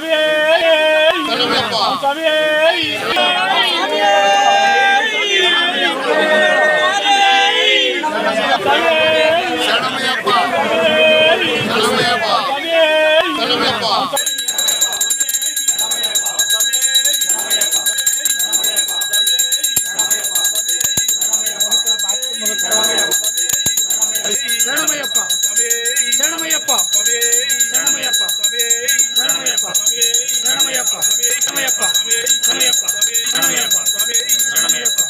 Shut up, my சரணமையப்பா. சரணமையப்பா. சரணமையப்பா. சரணமையப்பா. சரணமையப்பா. சரணமையப்பா. சரணமையப்பா. சரணமையப்பா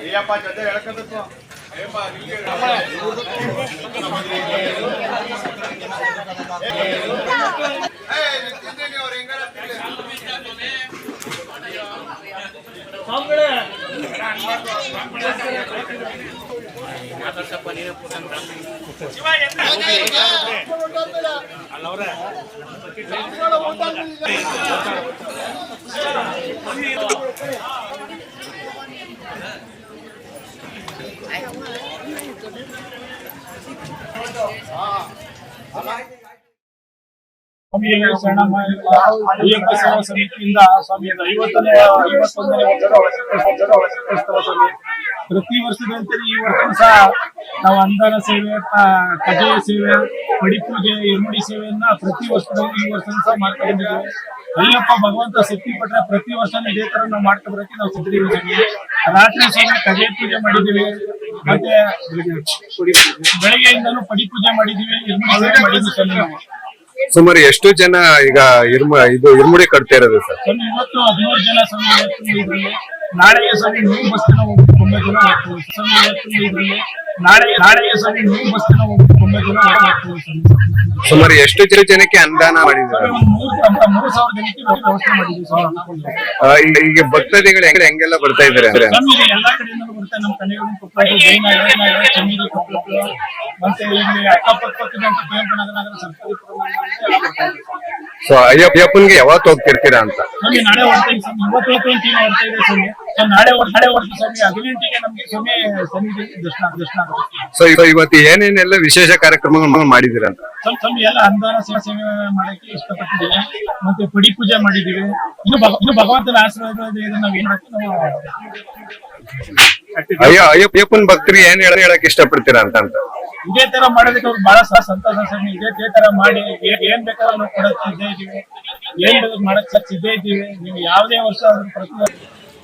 ஐயப்பா ஜெய இறக்கிறதுக்கோ ஐயப்பா நீங்க ಮಾತಾಡ್ಸಪ್ಪ ನೀನೇ ಕೂತ್ಕೊಂತ ಅಲ್ಲವ್ರ ಸಮಿತಿಯಿಂದ ಸ್ವಾಮಿ ಐವತ್ತನೇ ಐವತ್ತೊಂದನೇ ವರ್ಷದ ಪ್ರತಿ ವರ್ಷದಂತೆ ಈ ವರ್ಷ ಸಹ ನಾವು ಅನುದಾನ ಸೇವೆ ಕಜಾಯ ಸೇವೆ ಪಡಿಪೂಜೆ ಇರುಮುಡಿ ಸೇವೆಯನ್ನ ಪ್ರತಿ ವರ್ಷದಲ್ಲೂ ಈ ವರ್ಷ ಸಹ ಮಾಡ್ಕೊಂಡಿದ್ದೀವಿ. ಅಯ್ಯಪ್ಪ ಭಗವಂತ ಶಕ್ತಿ ಪಟ್ಟರೆ ಪ್ರತಿ ವರ್ಷ ಇದೇ ತರ ನಾವು ಮಾಡ್ತಾ ಬರೋಕೆ ನಾವು ಸಿದ್ಧರಿದ್ದೀವಿ. ರಾತ್ರಿ ಸ್ವಾಮಿ ಕಜೆ ಪೂಜೆ ಮಾಡಿದ್ದೀವಿ. ಮತ್ತೆ ಬೆಳಗ್ಗೆಯಿಂದಲೂ ಪಡಿ ಪೂಜೆ ಮಾಡಿದ್ದೀವಿ ಇರುಮುಡಿ ಸೇವೆ ಮಾಡಿದ್ದೀವಿ ಸ್ವಾಮಿ ನಾವು. ಸುಮಾರು ಎಷ್ಟು ಜನ ಈಗ ಇರ್ಮ ಇದು ಇರ್ಮುಡಿ ಕಟ್ತಾ ಇರೋದು ಸರ್? ಇವತ್ತು ಹದಿಮೂರು ಜನ ಸ್ವಾಮಿ ಇದ್ರಲ್ಲಿ ನಾಳೆಗೆ ಸ್ವಾಮಿ ನೂರು ಬಸ್ ಜನ ಸುಮಾರು ಎಷ್ಟು ಜನ ಜನಕ್ಕೆ ಅನುದಾನ ಮಾಡಿದ್ದಾರೆ? ಜನಕ್ಕೆ ಈಗ ಭಕ್ತಾದಿಗಳು ಹೆಂಗ್ ಹೆಂಗೆಲ್ಲ ಬರ್ತಾ ಇದಾರೆ ಅಂದ್ರೆ? ಸೊ ಎಲ್ಲಾ ಸೊ ಅಯ್ಯಪ್ಪನ್ಗೆ ಯಾವತ್ತು ಹೋಗ್ತಿರ್ತೀರಾ ಅಂತ? ನಾಳೆ ಸರ್. ಇವತ್ತು ಸರ್. ನಾಳೆ ನಾಳೆ ಹೊರಟು ಸ್ವಾಮಿ ಹದಿನೆಂಟಿಗೆ ನಮ್ಗೆ ಸ್ವಾಮಿ ಸನ್ನಿಧಿ ದರ್ಶನ ದರ್ಶನ ಆಗುತ್ತೆ. ಸೊ ಇವತ್ತು ಏನೇನೆಲ್ಲ ವಿಶೇಷ ಕಾರ್ಯಕ್ರಮಗಳನ್ನು ಮಾಡಿದಿರ ಅಂತ? ಸ್ವಲ್ಪ ಸ್ವಲ್ಪ ಎಲ್ಲ ಅನುದಾನ ಸೇವೆ ಸೇವೆ ಮಾಡಕ್ಕೆ ಇಷ್ಟಪಟ್ಟಿದ್ದೀವಿ ಮತ್ತೆ ಪಡಿ ಪೂಜೆ ಮಾಡಿದೀವಿ ಇನ್ನು ಭಗ- ಇನ್ನು ಭಗವಂತನ ಆಶೀರ್ವಾದ ಇದೆ ನಾವ್ ಏನ್ ಮಾಡ್ತೀವಿ ನಾವು ಅಯ್ಯ ಅಯ್ಯಪ್ಪ ಅಯ್ಯಪ್ಪನ್ ಭಕ್ತರಿಗೆ ಏನ್ ಹೇಳ ಹೇಳಕ್ ಇಷ್ಟಪಡ್ತೀರಾ ಅಂತ ಅಂತ. ಇದೇ ತರ ಮಾಡೋದಕ್ಕೆ ಅವ್ರು ಬಹಳ ಸ- ಸಂತೋಷ ಸ್ವಾಮಿ ಇದೇ ಇದೇ ತರ ಮಾಡಿ ಏ- ಏನ್ ಬೇಕಾದ್ರೂ ನಾವು ಕೊಡಕ್ ಸಿದ್ಧ ಇದೀವಿ ಏನ್ ಬೇಕಾದ್ರೂ ಮಾಡಕ್ ಸಿದ್ಧ ಇದ್ದೀವಿ. ನೀವು ಯಾವುದೇ ವರ್ಷ ಆದ್ರೂ ಪ್ರತಿ ವರ್ಷ